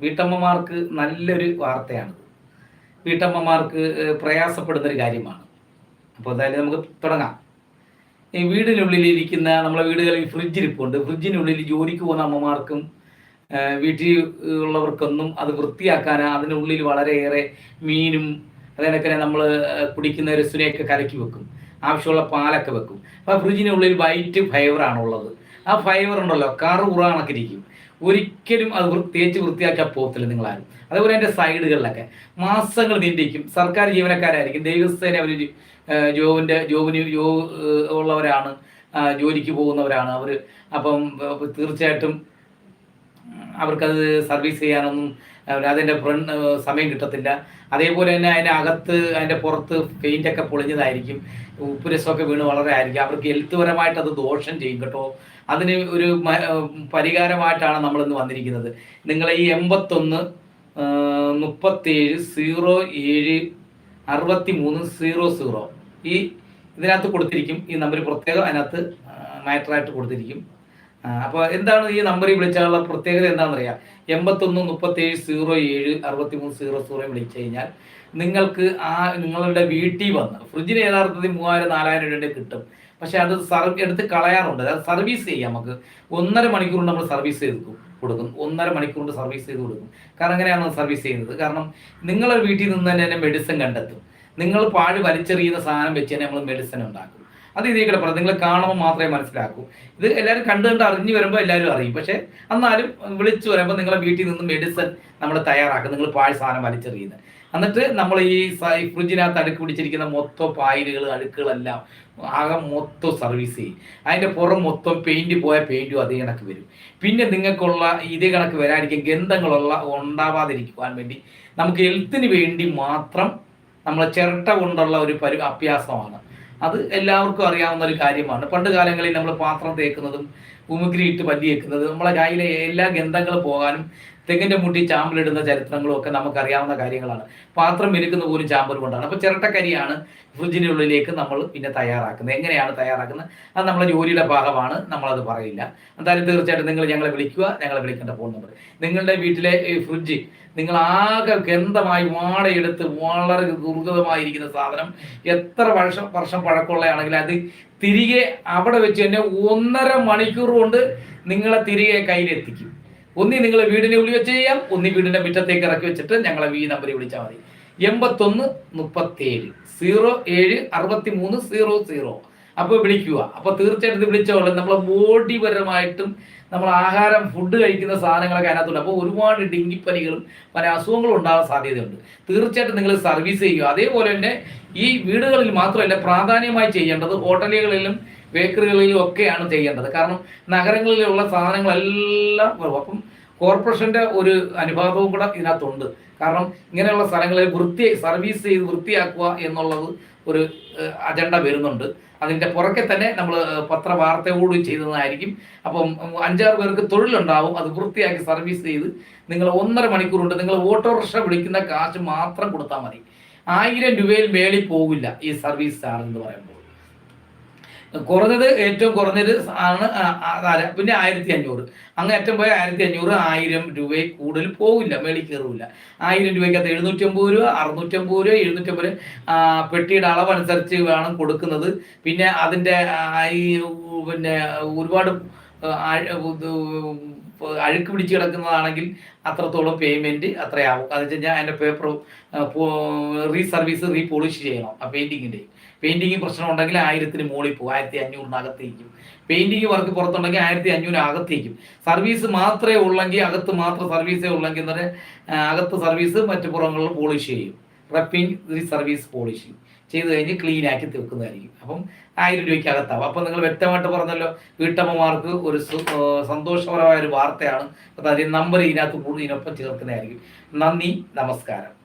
വീട്ടമ്മമാർക്ക് നല്ലൊരു വാർത്തയാണ് വീട്ടമ്മമാർക്ക് പ്രയാസപ്പെടുന്ന ഒരു കാര്യമാണ്. അപ്പോൾ എന്തായാലും നമുക്ക് തുടങ്ങാം. ഈ വീടിനുള്ളിൽ ഇരിക്കുന്ന നമ്മളെ വീടുകളിൽ ഫ്രിഡ്ജ് ഇരിപ്പുണ്ട് ഫ്രിഡ്ജിനുള്ളിൽ ജോലിക്ക് പോകുന്ന അമ്മമാർക്കും വീട്ടിൽ ഉള്ളവർക്കൊന്നും അത് വൃത്തിയാക്കാൻ അതിനുള്ളിൽ വളരെയേറെ മീനും അതിനൊക്കെ നമ്മൾ കുടിക്കുന്ന രസുനെയൊക്കെ കലക്കി വെക്കും. ആവശ്യമുള്ള പാലൊക്കെ വെക്കും. അപ്പോൾ ഫ്രിഡ്ജിനുള്ളിൽ വൈറ്റ് ഫൈബർ ആണുള്ളത് ആ ഫൈബർ ഉണ്ടല്ലോ കറു ഉറാണക്കിരിക്കും ഒരിക്കലും അത് തേച്ച് വൃത്തിയാക്കാൻ പോകത്തില്ല നിങ്ങളാരും. അതേപോലെ അതിന്റെ സൈഡുകളിലൊക്കെ മാസങ്ങൾ നീണ്ടിരിക്കും. സർക്കാർ ജീവനക്കാരായിരിക്കും. ദൈവസ്ഥേന അവർ ജോബിന്റെ ജോബിന് ജോ ഉള്ളവരാണ് ജോലിക്ക് പോകുന്നവരാണ് അവർ അപ്പം തീർച്ചയായിട്ടും അവർക്കത് സർവീസ് ചെയ്യാനൊന്നും അതിന്റെ ഫ്രണ്ട് സമയം കിട്ടത്തില്ല. അതേപോലെ തന്നെ അതിന്റെ അകത്ത് അതിന്റെ പുറത്ത് പെയിന്റൊക്കെ പൊളിഞ്ഞതായിരിക്കും. ഉപ്പ് രസമൊക്കെ വീണ് വളരെ ആയിരിക്കും അവർക്ക് ഹെൽത്ത് പരമായിട്ട് അത് ദോഷം ചെയ്യും കേട്ടോ. അതിന് ഒരു പരിഹാരമായിട്ടാണ് നമ്മൾ നമ്മളിന്ന് വന്നിരിക്കുന്നത്. നിങ്ങൾ ഈ എൺപത്തൊന്ന് മുപ്പത്തേഴ് സീറോ ഏഴ് അറുപത്തി മൂന്ന് സീറോ സീറോ ഈ ഇതിനകത്ത് കൊടുത്തിരിക്കും. ഈ നമ്പർ പ്രത്യേകം അതിനകത്ത് മാറ്ററായിട്ട് കൊടുത്തിരിക്കും. അപ്പോൾ എന്താണ് ഈ നമ്പറിൽ വിളിച്ചാലുള്ള പ്രത്യേകത എന്താണെന്ന് അറിയാം എൺപത്തൊന്ന് മുപ്പത്തേഴ് സീറോ ഏഴ് അറുപത്തി മൂന്ന് സീറോ സീറോ വിളിച്ചു കഴിഞ്ഞാൽ നിങ്ങൾക്ക് ആ നിങ്ങളുടെ വീട്ടിൽ വന്ന് ഫ്രിഡ്ജിന് യഥാർത്ഥത്തിൽ മൂവായിരം നാലായിരം രൂപയുടെ കിട്ടും. പക്ഷെ അത് സർവ് എടുത്ത് കളയാറുണ്ട്. അതായത് സർവീസ് ചെയ്യാം നമുക്ക്. ഒന്നര മണിക്കൂർ നമ്മൾ സർവീസ് ചെയ്ത് കൊടുക്കും. ഒന്നര കൊണ്ട് സർവീസ് ചെയ്ത് കൊടുക്കും. കാരണം എങ്ങനെയാണ് സർവീസ് ചെയ്യുന്നത്. കാരണം നിങ്ങളുടെ വീട്ടിൽ നിന്ന് തന്നെ മെഡിസിൻ കണ്ടെത്തും. നിങ്ങൾ പാഴ് വലിച്ചെറിയുന്ന സാധനം വെച്ച് തന്നെ നമ്മൾ മെഡിസിൻ ഉണ്ടാക്കും. അത് ഇതേ കൂടെ നിങ്ങൾ കാണുമ്പോൾ മാത്രമേ മനസ്സിലാക്കൂ. ഇത് എല്ലാവരും കണ്ടു കണ്ട് അറിഞ്ഞു വരുമ്പോൾ എല്ലാവരും അറിയും. പക്ഷേ എന്നാലും വിളിച്ചു വരുമ്പോൾ നിങ്ങളെ വീട്ടിൽ നിന്ന് മെഡിസിൻ നമ്മൾ തയ്യാറാക്കും. നിങ്ങൾ പാഴ് സാധനം വലിച്ചെറിയുന്നത് എന്നിട്ട് നമ്മൾ ഈ ഫ്രിഡ്ജിനകത്ത് അടുക്ക് പിടിച്ചിരിക്കുന്ന മൊത്തം പായലുകൾ അഴുക്കുകളെല്ലാം ആകെ മൊത്തം സർവീസ് ചെയ്യും. അതിന്റെ പുറം മൊത്തം പെയിന്റ് പോയ പെയിന്റും അതേ കണക്ക് വരും. പിന്നെ നിങ്ങൾക്കുള്ള ഇതേ കണക്ക് വരാതിരിക്കും ഗന്ധങ്ങളുള്ള ഉണ്ടാവാതിരിക്കുവാൻ വേണ്ടി നമുക്ക് ഹെൽത്തിന് വേണ്ടി മാത്രം നമ്മൾ ചിരട്ട കൊണ്ടുള്ള ഒരു പരി അഭ്യാസമാണ്. അത് എല്ലാവർക്കും അറിയാവുന്ന ഒരു കാര്യമാണ്. പണ്ട് കാലങ്ങളിൽ നമ്മൾ പാത്രം തേക്കുന്നതും ഉമുഗ്രി ഇട്ട് പല്ലി വെക്കുന്നത് നമ്മളെ കയ്യിലെ എല്ലാ ഗന്ധങ്ങളും പോകാനും തെങ്ങിന്റെ മുട്ടി ചാമ്പലിടുന്ന ചരിത്രങ്ങളും ഒക്കെ നമുക്കറിയാവുന്ന കാര്യങ്ങളാണ്. പാത്രം മെരുക്കുന്ന പോലും ചാമ്പൽ കൊണ്ടാണ്. അപ്പോൾ ചിരട്ടക്കരിയാണ് ഫ്രിഡ്ജിന്റെ ഉള്ളിലേക്ക് നമ്മൾ പിന്നെ തയ്യാറാക്കുന്നത്. എങ്ങനെയാണ് തയ്യാറാക്കുന്നത്? അത് നമ്മുടെ ജോലിയുടെ ഭാഗമാണ്. നമ്മളത് പറയില്ല. എന്തായാലും തീർച്ചയായിട്ടും നിങ്ങൾ ഞങ്ങളെ വിളിക്കുക. ഞങ്ങളെ വിളിക്കേണ്ട ഫോൺ നമ്പർ നിങ്ങളുടെ വീട്ടിലെ ഫ്രിഡ്ജ് നിങ്ങൾ ആകെ ഗന്ധമായി വാടയെടുത്ത് വളരെ ദുർഗതമായിരിക്കുന്ന സാധനം എത്ര വർഷം വർഷം പഴക്കമുള്ളതാണെങ്കിൽ അത് തിരികെ അവിടെ വെച്ച് തന്നെ ഒന്നര മണിക്കൂർ കൊണ്ട് നിങ്ങളെ തിരികെ കയ്യിലെത്തിക്കും. ഒന്നി നിങ്ങൾ വീടിനെ വിളി വെച്ച് ചെയ്യാം ഒന്നി വീടിന്റെ മുറ്റത്തേക്ക് ഇറക്കി വെച്ചിട്ട് ഞങ്ങളെ ഈ നമ്പറിൽ വിളിച്ചാൽ മതി. എൺപത്തൊന്ന് മുപ്പത്തേഴ് സീറോ ഏഴ് അറുപത്തി മൂന്ന് സീറോ സീറോ. അപ്പോൾ വിളിക്കുക. അപ്പോൾ തീർച്ചയായിട്ടും വിളിച്ചോളൂ നമ്മളെ ബോഡിപരമായിട്ടും നമ്മൾ ആഹാരം ഫുഡ് കഴിക്കുന്ന സാധനങ്ങളൊക്കെ അതിനകത്തുണ്ട്. അപ്പോൾ ഒരുപാട് ഡെങ്കിപ്പനികളും പല അസുഖങ്ങളും ഉണ്ടാകാൻ സാധ്യതയുണ്ട്. തീർച്ചയായിട്ടും നിങ്ങൾ സർവീസ് ചെയ്യുക. അതേപോലെ തന്നെ ഈ വീടുകളിൽ മാത്രമല്ല പ്രാധാന്യമായി ചെയ്യേണ്ടത് ഹോട്ടലുകളിലും ബേക്കറികളിലും ഒക്കെയാണ് ചെയ്യേണ്ടത്. കാരണം നഗരങ്ങളിലുള്ള സാധനങ്ങളെല്ലാം വരും. അപ്പം കോർപ്പറേഷന്റെ ഒരു അനുഭാവവും കൂടെ ഇതിനകത്തുണ്ട്. കാരണം ഇങ്ങനെയുള്ള സ്ഥലങ്ങളിൽ വൃത്തി സർവീസ് ചെയ്ത് വൃത്തിയാക്കുക എന്നുള്ളത് ഒരു അജണ്ട വരുന്നുണ്ട്. അതിന്റെ പുറകെ തന്നെ നമ്മൾ പത്രവാർത്തയോട് ചെയ്തതായിരിക്കും. അപ്പം അഞ്ചാറ് പേർക്ക് തൊഴിലുണ്ടാവും. അത് വൃത്തിയാക്കി സർവീസ് ചെയ്ത് നിങ്ങൾ ഒന്നര മണിക്കൂർ കൊണ്ട് നിങ്ങൾ ഓട്ടോറിക്ഷ വിളിക്കുന്ന കാശ് മാത്രം കൊടുത്താൽ മതി. ആയിരം രൂപയിൽ മേളിൽ പോകില്ല ഈ സർവീസ് ചാർജ് എന്ന് പറയുമ്പോൾ. കുറഞ്ഞത് ഏറ്റവും കുറഞ്ഞത് ആണ് പിന്നെ ആയിരത്തി അഞ്ഞൂറ് അങ്ങ് ഏറ്റവും പോയ ആയിരത്തി അഞ്ഞൂറ് ആയിരം രൂപയിൽ കൂടുതൽ പോകില്ല മേളിൽ കയറില്ല. ആയിരം രൂപയ്ക്കകത്ത് എഴുന്നൂറ്റമ്പത് രൂപ അറുന്നൂറ്റമ്പത് രൂപ എഴുന്നൂറ്റമ്പത് പെട്ടിയുടെ അളവനുസരിച്ച് വേണം കൊടുക്കുന്നത്. പിന്നെ അതിന്റെ ഈ പിന്നെ ഒരുപാട് അഴുക്ക് പിടിച്ച് കിടക്കുന്നതാണെങ്കിൽ അത്രത്തോളം പേയ്മെന്റ് അത്രയാവും. അത് കഴിഞ്ഞാൽ അതിന്റെ പേപ്പർ റീസർവീസ് റീപോളിഷ് ചെയ്യണം. ആ പെയിന്റിങ്ങിന്റെ പെയിന്റിങ് പ്രശ്നം ഉണ്ടെങ്കിൽ ആയിരത്തിന് മുകളിൽ പോകും. ആയിരത്തി അഞ്ഞൂറിനകത്തേക്കും പെയിന്റിങ് വർക്ക് പുറത്തുണ്ടെങ്കിൽ ആയിരത്തി അഞ്ഞൂറ് അകത്തേക്കും സർവീസ് മാത്രമേ ഉള്ളെങ്കിൽ അകത്ത് മാത്രം സർവീസേ ഉള്ളെങ്കിൽ പറഞ്ഞാൽ അകത്ത് സർവീസ് മറ്റു പുറങ്ങളിൽ പോളിഷ് ചെയ്യും. റപ്പിംഗ് സർവീസ് പോളിഷിങ് ചെയ്ത് കഴിഞ്ഞ് ക്ലീൻ ആക്കി തീർക്കുന്നതായിരിക്കും. അപ്പം ആയിരം രൂപയ്ക്ക് അകത്താവും അപ്പം നിങ്ങൾ വ്യക്തമായിട്ട് പറഞ്ഞല്ലോ വീട്ടമ്മമാർക്ക് ഒരു സന്തോഷപരമായ ഒരു വാർത്തയാണ്. അതായത് നമ്പർ ഇതിനകത്ത് കൂടുതൽ ഇതിനൊപ്പം ചേർക്കുന്നതായിരിക്കും. നന്ദി നമസ്കാരം.